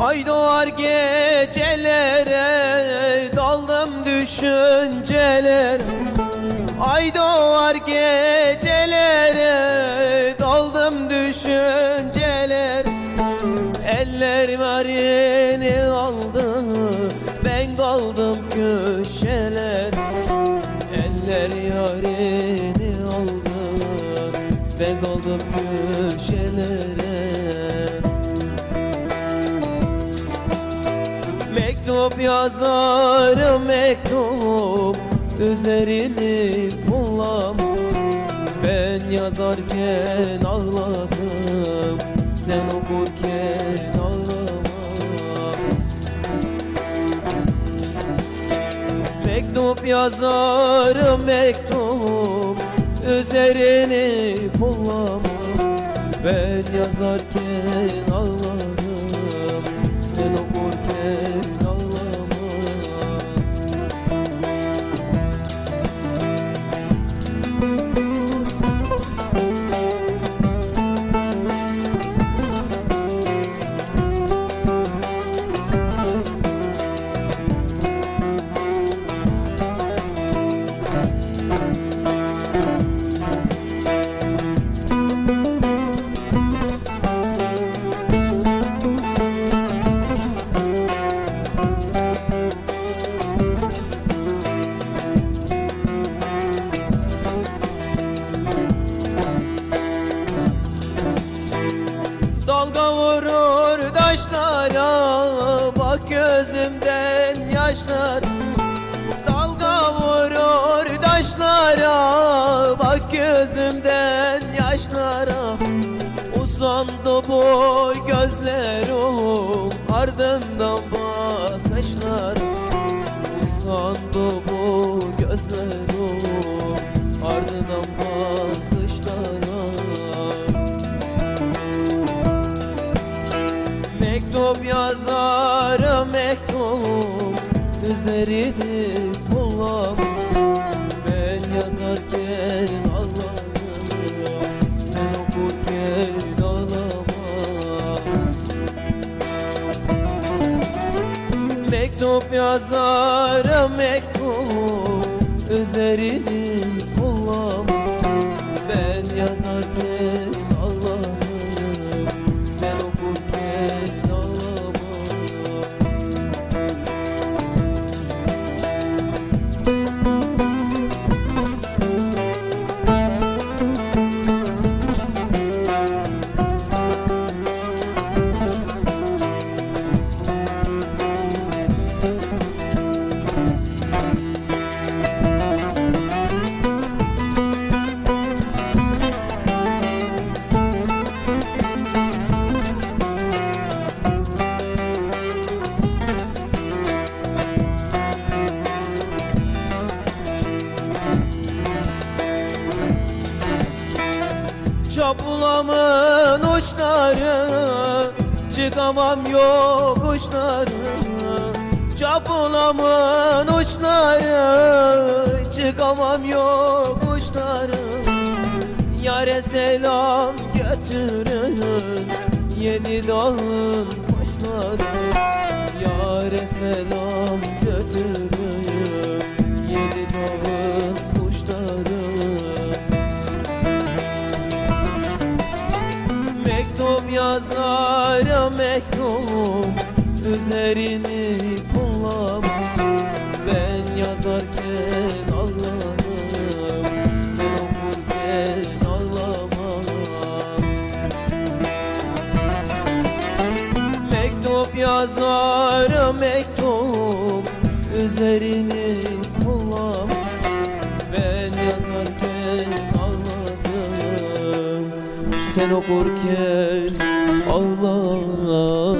Ay doğar gecelere daldım düşüncelere. Ay doğar gecelere daldım düşüncelere. Eller varini aldı ben kaldım köşe. Mektup yazarım mektup Üzerini kullan Ben yazarken ağladım Sen okurken ağlama Mektup yazarım mektup Üzerini kullan Ben yazarken ağladım Gözümden yaşlar Dalga vurur taşlara. Bak gözümden yaşlara Usandı bu gözlerim Ardından bakışlar. Usandı bu gözlerim Yazarım mektup Üzerini kullan Ben yazarken ağladım Sen okurken ağlama Mektup yazarım mektup Üzerini kullan Ben yazarken Çapulamın uçları Çıkamam yokuşları Çapulamın uçları Çıkamam yokuşları Yare selam götürün Yedi dağın başları. Yare selam götürün Üzerini kullan Ben yazarken ağladım Sen okurken ağlama Mektup yazarım mektup Üzerini kullan Ben yazarken ağladım Sen okurken ağlama